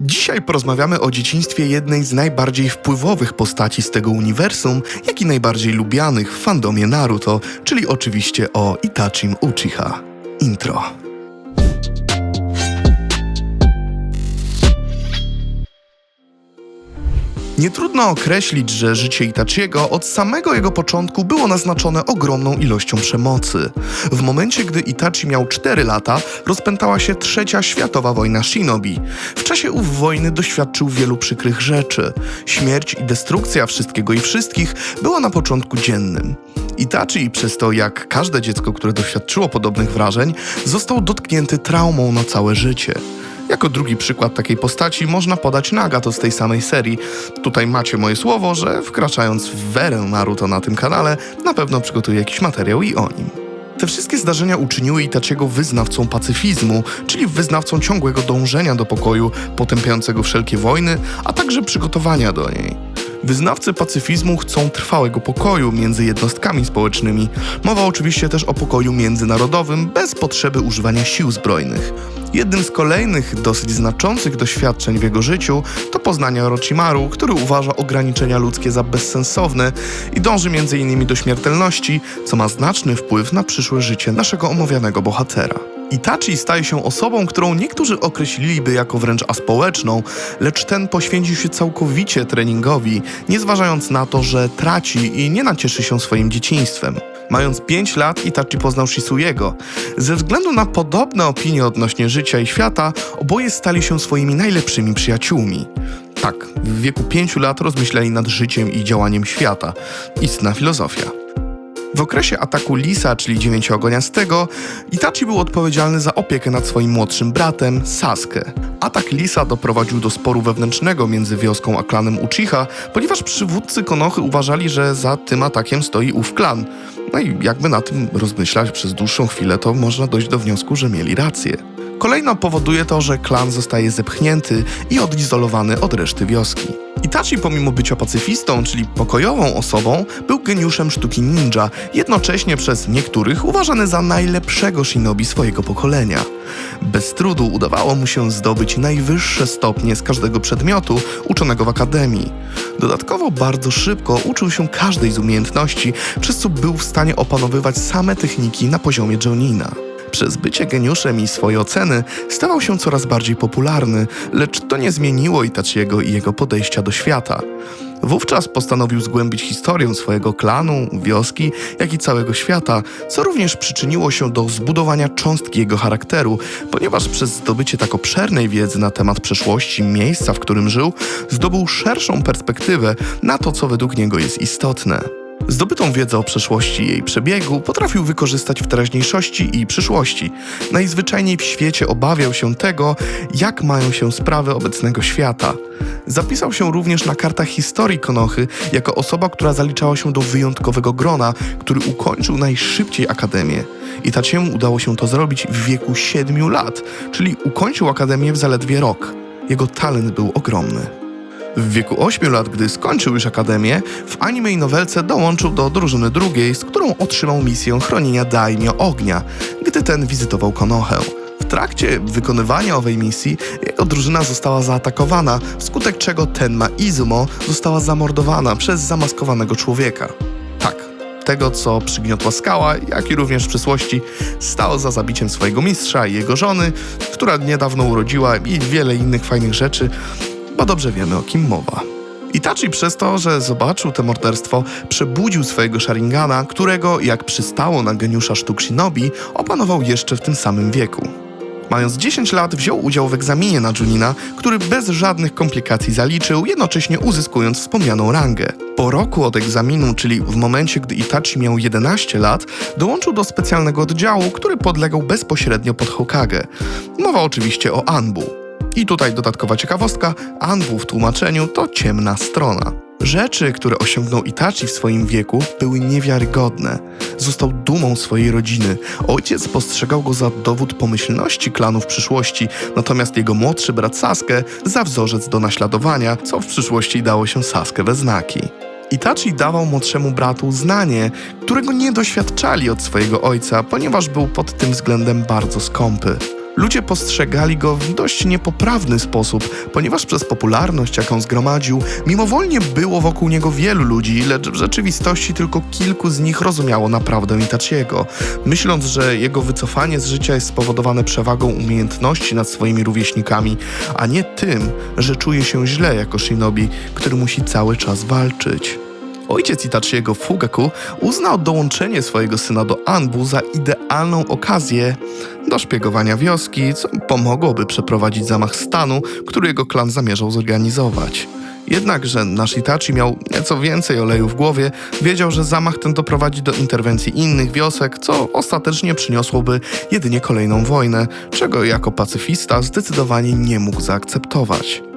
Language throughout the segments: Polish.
Dzisiaj porozmawiamy o dzieciństwie jednej z najbardziej wpływowych postaci z tego uniwersum, jak i najbardziej lubianych w fandomie Naruto, czyli oczywiście o Itachim Uchiha. Intro. Nie trudno określić, że życie Itachiego od samego jego początku było naznaczone ogromną ilością przemocy. W momencie, gdy Itachi miał 4 lata, rozpętała się trzecia światowa wojna shinobi. W czasie ów wojny doświadczył wielu przykrych rzeczy. Śmierć i destrukcja wszystkiego i wszystkich była na początku dziennym. Itachi, przez to jak każde dziecko, które doświadczyło podobnych wrażeń, został dotknięty traumą na całe życie. Jako drugi przykład takiej postaci można podać Nagato z tej samej serii. Tutaj macie moje słowo, że wkraczając w werę Naruto na tym kanale, na pewno przygotuję jakiś materiał i o nim. Te wszystkie zdarzenia uczyniły Itachiego wyznawcą pacyfizmu, czyli wyznawcą ciągłego dążenia do pokoju, potępiającego wszelkie wojny, a także przygotowania do niej. Wyznawcy pacyfizmu chcą trwałego pokoju między jednostkami społecznymi. Mowa oczywiście też o pokoju międzynarodowym bez potrzeby używania sił zbrojnych. Jednym z kolejnych dosyć znaczących doświadczeń w jego życiu to poznanie Orochimaru, który uważa ograniczenia ludzkie za bezsensowne i dąży m.in. do śmiertelności, co ma znaczny wpływ na przyszłe życie naszego omawianego bohatera. Itachi staje się osobą, którą niektórzy określiliby jako wręcz aspołeczną, lecz ten poświęcił się całkowicie treningowi, nie zważając na to, że traci i nie nacieszy się swoim dzieciństwem. Mając 5 lat, Itachi poznał Shisuyego. Ze względu na podobne opinie odnośnie życia i świata, oboje stali się swoimi najlepszymi przyjaciółmi. Tak, w wieku 5 lat rozmyślali nad życiem i działaniem świata. Istna filozofia. W okresie ataku Lisa, czyli dziewięciogoniastego, Itachi był odpowiedzialny za opiekę nad swoim młodszym bratem, Sasuke. Atak Lisa doprowadził do sporu wewnętrznego między wioską a klanem Uchiha, ponieważ przywódcy Konohy uważali, że za tym atakiem stoi ów klan. No i jakby na tym rozmyślać przez dłuższą chwilę, to można dojść do wniosku, że mieli rację. Kolejno powoduje to, że klan zostaje zepchnięty i odizolowany od reszty wioski. Itachi pomimo bycia pacyfistą, czyli pokojową osobą, był geniuszem sztuki ninja, jednocześnie przez niektórych uważany za najlepszego shinobi swojego pokolenia. Bez trudu udawało mu się zdobyć najwyższe stopnie z każdego przedmiotu uczonego w akademii. Dodatkowo bardzo szybko uczył się każdej z umiejętności, przez co był w stanie opanowywać same techniki na poziomie Jonina. Przez bycie geniuszem i swoje oceny stawał się coraz bardziej popularny, lecz to nie zmieniło Itachiego i jego podejścia do świata. Wówczas postanowił zgłębić historię swojego klanu, wioski, jak i całego świata, co również przyczyniło się do zbudowania cząstki jego charakteru, ponieważ przez zdobycie tak obszernej wiedzy na temat przeszłości miejsca, w którym żył, zdobył szerszą perspektywę na to, co według niego jest istotne. Zdobytą wiedzę o przeszłości i jej przebiegu potrafił wykorzystać w teraźniejszości i przyszłości. Najzwyczajniej w świecie obawiał się tego, jak mają się sprawy obecnego świata. Zapisał się również na kartach historii Konochy jako osoba, która zaliczała się do wyjątkowego grona, który ukończył najszybciej akademię. I Taciemu udało się to zrobić w wieku 7 lat, czyli ukończył akademię w zaledwie rok. Jego talent był ogromny. W wieku 8 lat, gdy skończył już akademię, w anime i nowelce dołączył do drużyny drugiej, z którą otrzymał misję chronienia Daimyo Ognia, gdy ten wizytował Konohę. W trakcie wykonywania owej misji jego drużyna została zaatakowana, wskutek czego Tenma Izumo została zamordowana przez zamaskowanego człowieka. Tak, tego co przygniotła skała, jak i również w przyszłości stał za zabiciem swojego mistrza i jego żony, która niedawno urodziła i wiele innych fajnych rzeczy, bo dobrze wiemy o kim mowa. Itachi przez to, że zobaczył to morderstwo, przebudził swojego Sharingana, którego, jak przystało na geniusza sztuk shinobi, opanował jeszcze w tym samym wieku. Mając 10 lat, wziął udział w egzaminie na Junina, który bez żadnych komplikacji zaliczył, jednocześnie uzyskując wspomnianą rangę. Po roku od egzaminu, czyli w momencie, gdy Itachi miał 11 lat, dołączył do specjalnego oddziału, który podlegał bezpośrednio pod Hokage. Mowa oczywiście o Anbu. I tutaj dodatkowa ciekawostka, Anbu w tłumaczeniu to ciemna strona. Rzeczy, które osiągnął Itachi w swoim wieku, były niewiarygodne. Został dumą swojej rodziny. Ojciec postrzegał go za dowód pomyślności klanu w przyszłości, natomiast jego młodszy brat Sasuke za wzorzec do naśladowania, co w przyszłości dało się Sasuke we znaki. Itachi dawał młodszemu bratu znanie, którego nie doświadczali od swojego ojca, ponieważ był pod tym względem bardzo skąpy. Ludzie postrzegali go w dość niepoprawny sposób, ponieważ przez popularność, jaką zgromadził, mimowolnie było wokół niego wielu ludzi, lecz w rzeczywistości tylko kilku z nich rozumiało naprawdę Itachiego, myśląc, że jego wycofanie z życia jest spowodowane przewagą umiejętności nad swoimi rówieśnikami, a nie tym, że czuje się źle jako shinobi, który musi cały czas walczyć. Ojciec Itachiego Fugaku uznał dołączenie swojego syna do Anbu za idealną okazję do szpiegowania wioski, co pomogłoby przeprowadzić zamach stanu, który jego klan zamierzał zorganizować. Jednakże nasz Itachi miał nieco więcej oleju w głowie, wiedział, że zamach ten doprowadzi do interwencji innych wiosek, co ostatecznie przyniosłoby jedynie kolejną wojnę, czego jako pacyfista zdecydowanie nie mógł zaakceptować.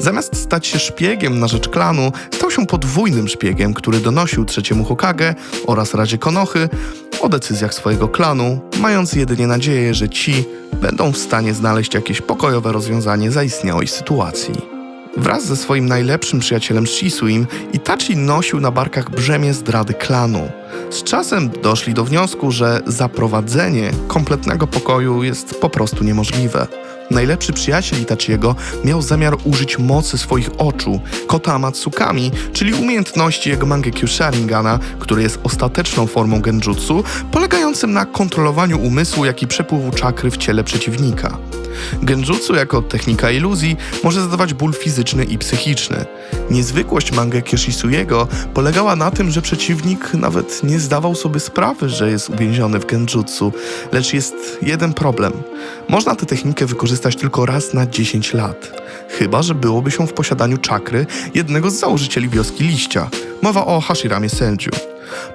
Zamiast stać się szpiegiem na rzecz klanu, stał się podwójnym szpiegiem, który donosił trzeciemu Hokage oraz Radzie Konochy o decyzjach swojego klanu, mając jedynie nadzieję, że ci będą w stanie znaleźć jakieś pokojowe rozwiązanie zaistniałej sytuacji. Wraz ze swoim najlepszym przyjacielem Shisuim, Itachi nosił na barkach brzemię zdrady klanu. Z czasem doszli do wniosku, że zaprowadzenie kompletnego pokoju jest po prostu niemożliwe. Najlepszy przyjaciel Itachiego miał zamiar użyć mocy swoich oczu, kota Amatsukami, czyli umiejętności jego Mangekyo Sharingana, który jest ostateczną formą genjutsu, polegającym na kontrolowaniu umysłu, jak i przepływu czakry w ciele przeciwnika. Genjutsu jako technika iluzji może zadawać ból fizyczny i psychiczny. Niezwykłość Mangekyo Shisuyego polegała na tym, że przeciwnik nawet nie zdawał sobie sprawy, że jest uwięziony w genjutsu, lecz jest jeden problem. Można tę technikę wykorzystać tylko raz na 10 lat. Chyba, że byłoby się w posiadaniu czakry jednego z założycieli wioski liścia. Mowa o Hashiramie Senju.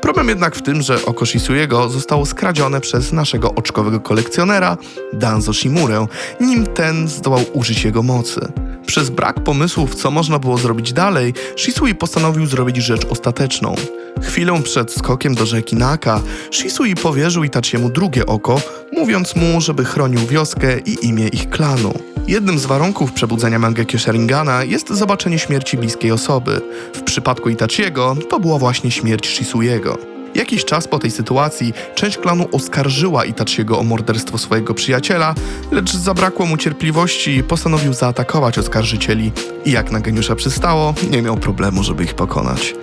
Problem jednak w tym, że oko Shisuyego zostało skradzione przez naszego oczkowego kolekcjonera, Danzo Shimurę, nim ten zdołał użyć jego mocy. Przez brak pomysłów, co można było zrobić dalej, Shisui postanowił zrobić rzecz ostateczną. Chwilę przed skokiem do rzeki Naka, Shisui powierzył Itachiemu drugie oko, mówiąc mu, żeby chronił wioskę i imię ich klanu. Jednym z warunków przebudzenia Mangekyo Sharingana jest zobaczenie śmierci bliskiej osoby. W przypadku Itachiego to była właśnie śmierć Shisuiego. Jakiś czas po tej sytuacji część klanu oskarżyła Itachiego o morderstwo swojego przyjaciela, lecz zabrakło mu cierpliwości i postanowił zaatakować oskarżycieli i jak na geniusza przystało, nie miał problemu, żeby ich pokonać.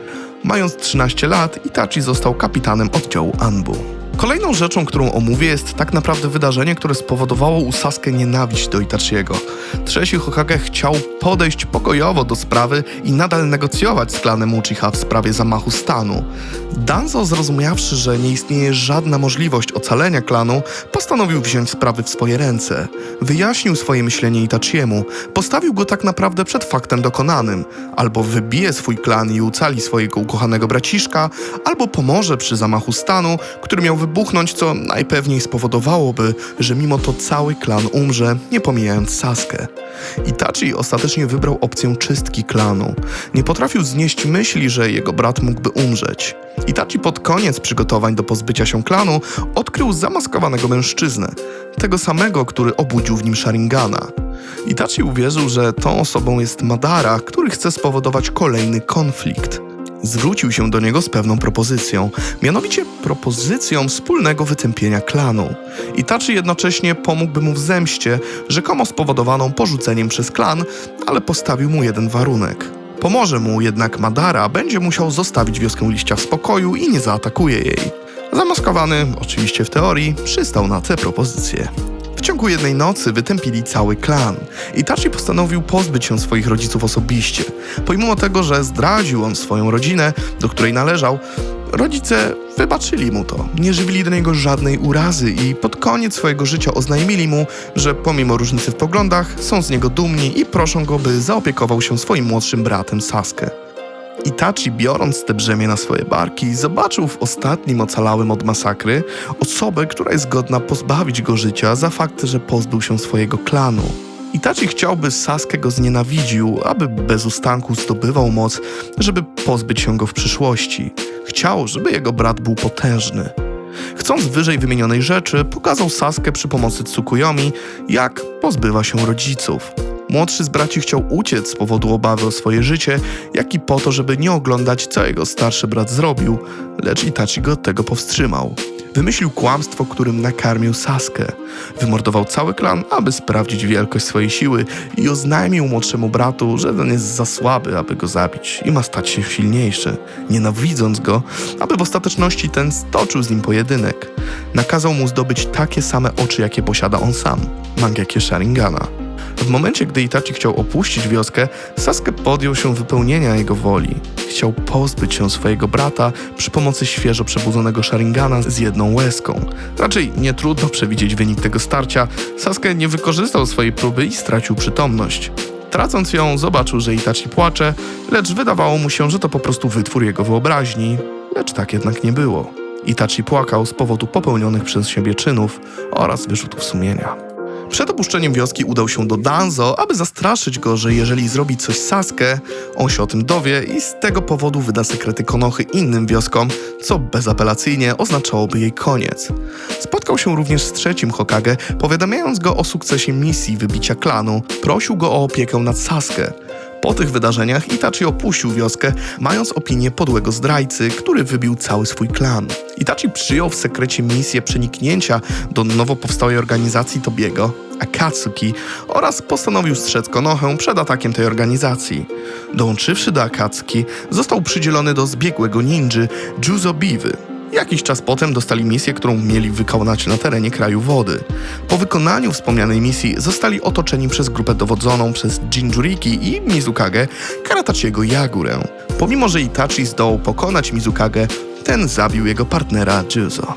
Mając 13 lat, Itachi został kapitanem oddziału Anbu. Kolejną rzeczą, którą omówię, jest tak naprawdę wydarzenie, które spowodowało u Sasuke nienawiść do Itachiego. Trzeci Hokage chciał podejść pokojowo do sprawy i nadal negocjować z klanem Uchiha w sprawie zamachu stanu. Danzo, zrozumiawszy, że nie istnieje żadna możliwość ocalenia klanu, postanowił wziąć sprawy w swoje ręce. Wyjaśnił swoje myślenie Itachiemu, postawił go tak naprawdę przed faktem dokonanym. Albo wybije swój klan i ucali swojego ukochanego braciszka, albo pomoże przy zamachu stanu, który miał wybuchnąć, co najpewniej spowodowałoby, że mimo to cały klan umrze, nie pomijając Saskę. Itachi ostatecznie wybrał opcję czystki klanu. Nie potrafił znieść myśli, że jego brat mógłby umrzeć. Itachi pod koniec przygotowań do pozbycia się klanu odkrył zamaskowanego mężczyznę, tego samego, który obudził w nim Sharingana. Itachi uwierzył, że tą osobą jest Madara, który chce spowodować kolejny konflikt zwrócił się do niego z pewną propozycją, mianowicie propozycją wspólnego wytępienia klanu. Itachi jednocześnie pomógłby mu w zemście, rzekomo spowodowaną porzuceniem przez klan, ale postawił mu jeden warunek. Pomoże mu jednak Madara, będzie musiał zostawić wioskę liścia w spokoju i nie zaatakuje jej. Zamaskowany, oczywiście w teorii, przystał na tę propozycję. W ciągu jednej nocy wytępili cały klan. Itachi postanowił pozbyć się swoich rodziców osobiście. Pomimo tego, że zdradził on swoją rodzinę, do której należał, rodzice wybaczyli mu to. Nie żywili do niego żadnej urazy i pod koniec swojego życia oznajmili mu, że pomimo różnicy w poglądach są z niego dumni i proszą go, by zaopiekował się swoim młodszym bratem Sasuke. Itachi, biorąc te brzemię na swoje barki, zobaczył w ostatnim ocalałym od masakry osobę, która jest godna pozbawić go życia za fakt, że pozbył się swojego klanu. Itachi chciałby Sasuke go znienawidził, aby bez ustanku zdobywał moc, żeby pozbyć się go w przyszłości. Chciał, żeby jego brat był potężny. Chcąc wyżej wymienionej rzeczy, pokazał Sasuke przy pomocy Tsukuyomi, jak pozbywa się rodziców. Młodszy z braci chciał uciec z powodu obawy o swoje życie, jak i po to, żeby nie oglądać, co jego starszy brat zrobił, lecz Itachi go od tego powstrzymał. Wymyślił kłamstwo, którym nakarmił Saskę. Wymordował cały klan, aby sprawdzić wielkość swojej siły i oznajmił młodszemu bratu, że ten jest za słaby, aby go zabić i ma stać się silniejszy. Nienawidząc go, aby w ostateczności ten stoczył z nim pojedynek. Nakazał mu zdobyć takie same oczy, jakie posiada on sam, Mangekie Sharingana. W momencie, gdy Itachi chciał opuścić wioskę, Sasuke podjął się wypełnienia jego woli. Chciał pozbyć się swojego brata przy pomocy świeżo przebudzonego Sharingana z jedną łezką. Raczej nie trudno przewidzieć wynik tego starcia. Sasuke nie wykorzystał swojej próby i stracił przytomność. Tracąc ją, zobaczył, że Itachi płacze, lecz wydawało mu się, że to po prostu wytwór jego wyobraźni. Lecz tak jednak nie było. Itachi płakał z powodu popełnionych przez siebie czynów oraz wyrzutów sumienia. Przed opuszczeniem wioski udał się do Danzo, aby zastraszyć go, że jeżeli zrobi coś Sasuke, on się o tym dowie i z tego powodu wyda sekrety Konochy innym wioskom, co bezapelacyjnie oznaczałoby jej koniec. Spotkał się również z trzecim Hokage, powiadamiając go o sukcesie misji wybicia klanu. Prosił go o opiekę nad Sasuke. Po tych wydarzeniach Itachi opuścił wioskę, mając opinię podłego zdrajcy, który wybił cały swój klan. Itachi przyjął w sekrecie misję przeniknięcia do nowo powstałej organizacji Tobiego, Akatsuki, oraz postanowił strzec Konohę przed atakiem tej organizacji. Dołączywszy do Akatsuki, został przydzielony do zbiegłego ninży Juzo Biwy, Jakiś czas potem dostali misję, którą mieli wykonać na terenie kraju wody. Po wykonaniu wspomnianej misji zostali otoczeni przez grupę dowodzoną przez Jinjuriki i Mizukage Karatachiego Jagurę. Pomimo, że Itachi zdołał pokonać Mizukage, ten zabił jego partnera Juzo.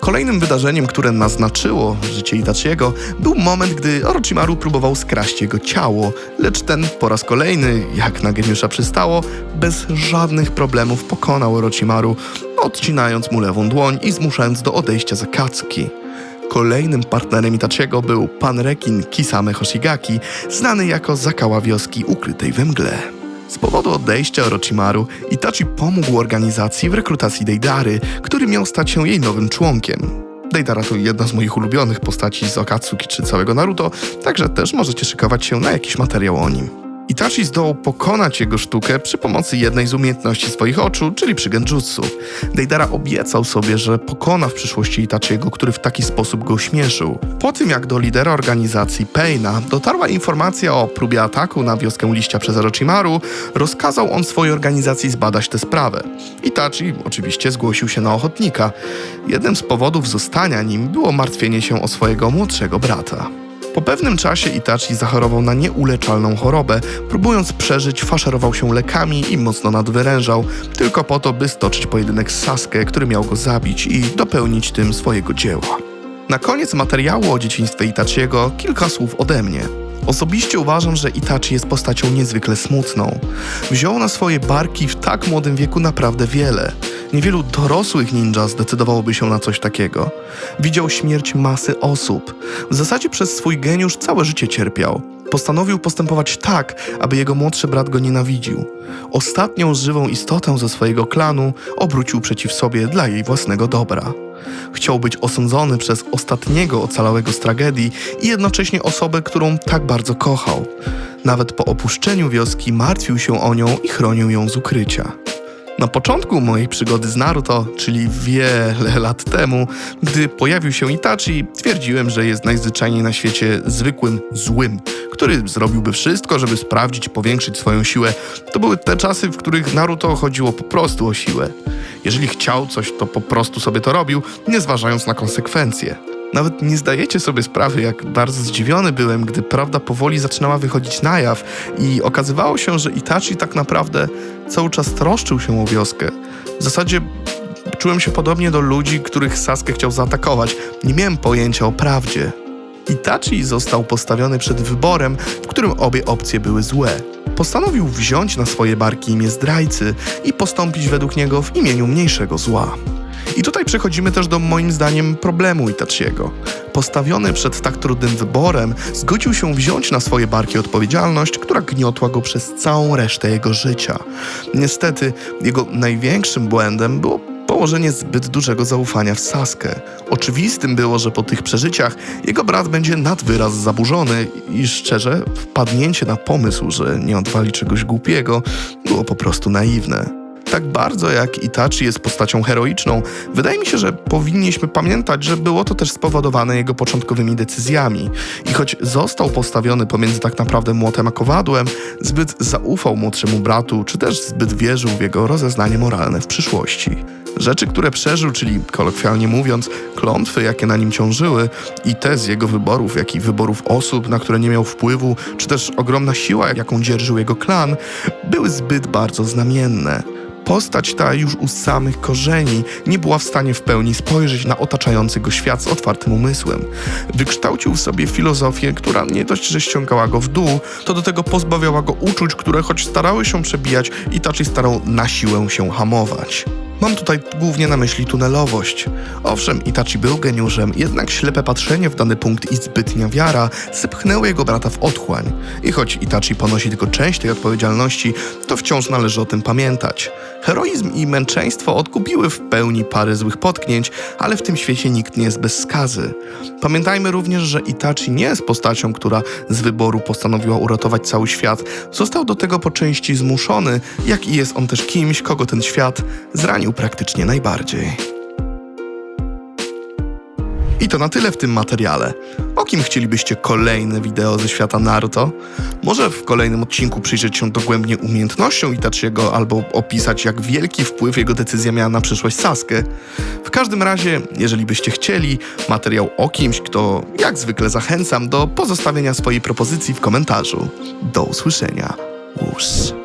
Kolejnym wydarzeniem, które naznaczyło życie Itachiego, był moment, gdy Orochimaru próbował skraść jego ciało, lecz ten po raz kolejny, jak na geniusza przystało, bez żadnych problemów pokonał Orochimaru, odcinając mu lewą dłoń i zmuszając do odejścia z Akatsuki. Kolejnym partnerem Itachiego był pan rekin Kisame Hoshigaki, znany jako zakała wioski ukrytej we mgle. Z powodu odejścia Orochimaru, Itachi pomógł organizacji w rekrutacji Deidary, który miał stać się jej nowym członkiem. Deidara to jedna z moich ulubionych postaci z Akatsuki czy całego Naruto, także też możecie szykować się na jakiś materiał o nim. Itachi zdołał pokonać jego sztukę przy pomocy jednej z umiejętności swoich oczu, czyli przy genjutsu. Deidara obiecał sobie, że pokona w przyszłości Itachiego, który w taki sposób go śmieszył. Po tym jak do lidera organizacji Peina dotarła informacja o próbie ataku na wioskę liścia przez Orochimaru, rozkazał on swojej organizacji zbadać tę sprawę. Itachi oczywiście zgłosił się na ochotnika. Jednym z powodów zostania nim było martwienie się o swojego młodszego brata. Po pewnym czasie Itachi zachorował na nieuleczalną chorobę. Próbując przeżyć, faszerował się lekami i mocno nadwyrężał, tylko po to, by stoczyć pojedynek z Sasuke, który miał go zabić i dopełnić tym swojego dzieła. Na koniec materiału o dzieciństwie Itachiego kilka słów ode mnie. Osobiście uważam, że Itachi jest postacią niezwykle smutną. Wziął na swoje barki w tak młodym wieku naprawdę wiele. Niewielu dorosłych ninja zdecydowałoby się na coś takiego. Widział śmierć masy osób. W zasadzie przez swój geniusz całe życie cierpiał. Postanowił postępować tak, aby jego młodszy brat go nienawidził. Ostatnią żywą istotę ze swojego klanu obrócił przeciw sobie dla jej własnego dobra. Chciał być osądzony przez ostatniego ocalałego z tragedii i jednocześnie osobę, którą tak bardzo kochał. Nawet po opuszczeniu wioski martwił się o nią i chronił ją z ukrycia. Na początku mojej przygody z Naruto, czyli wiele lat temu, gdy pojawił się Itachi, twierdziłem, że jest najzwyczajniej na świecie zwykłym złym, który zrobiłby wszystko, żeby sprawdzić, powiększyć swoją siłę. To były te czasy, w których Naruto chodziło po prostu o siłę. Jeżeli chciał coś, to po prostu sobie to robił, nie zważając na konsekwencje. Nawet nie zdajecie sobie sprawy, jak bardzo zdziwiony byłem, gdy prawda powoli zaczynała wychodzić na jaw i okazywało się, że Itachi tak naprawdę cały czas troszczył się o wioskę. W zasadzie czułem się podobnie do ludzi, których Sasuke chciał zaatakować. Nie miałem pojęcia o prawdzie. Itachi został postawiony przed wyborem, w którym obie opcje były złe. Postanowił wziąć na swoje barki imię zdrajcy i postąpić według niego w imieniu mniejszego zła. I tutaj przechodzimy też do moim zdaniem problemu Itachiego. Postawiony przed tak trudnym wyborem, zgodził się wziąć na swoje barki odpowiedzialność, która gniotła go przez całą resztę jego życia. Niestety, jego największym błędem było położenie zbyt dużego zaufania w Saskę. Oczywistym było, że po tych przeżyciach jego brat będzie nad wyraz zaburzony i szczerze, wpadnięcie na pomysł, że nie odwali czegoś głupiego, było po prostu naiwne. Tak bardzo jak Itachi jest postacią heroiczną, wydaje mi się, że powinniśmy pamiętać, że było to też spowodowane jego początkowymi decyzjami. I choć został postawiony pomiędzy tak naprawdę młotem a kowadłem, zbyt zaufał młodszemu bratu, czy też zbyt wierzył w jego rozeznanie moralne w przyszłości. Rzeczy, które przeżył, czyli kolokwialnie mówiąc, klątwy, jakie na nim ciążyły, i te z jego wyborów, jak i wyborów osób, na które nie miał wpływu, czy też ogromna siła, jaką dzierżył jego klan, były zbyt bardzo znamienne. Postać ta już u samych korzeni nie była w stanie w pełni spojrzeć na otaczający go świat z otwartym umysłem. Wykształcił w sobie filozofię, która nie dość, że ściągała go w dół, to do tego pozbawiała go uczuć, które choć starały się przebijać, Itachi starał na siłę się hamować. Mam tutaj głównie na myśli tunelowość. Owszem, Itachi był geniuszem, jednak ślepe patrzenie w dany punkt i zbytnia wiara sypchnęły jego brata w otchłań. I choć Itachi ponosi tylko część tej odpowiedzialności, to wciąż należy o tym pamiętać. Heroizm i męczeństwo odkupiły w pełni parę złych potknięć, ale w tym świecie nikt nie jest bez skazy. Pamiętajmy również, że Itachi nie jest postacią, która z wyboru postanowiła uratować cały świat. Został do tego po części zmuszony, jak i jest on też kimś, kogo ten świat zranił praktycznie najbardziej. I to na tyle w tym materiale. O kim chcielibyście kolejne wideo ze świata Naruto? Może w kolejnym odcinku przyjrzeć się dogłębnie umiejętnościom Itachiego albo opisać, jak wielki wpływ jego decyzja miała na przyszłość Sasuke. W każdym razie, jeżeli byście chcieli materiał o kimś, kto jak zwykle zachęcam do pozostawienia swojej propozycji w komentarzu. Do usłyszenia. Łus.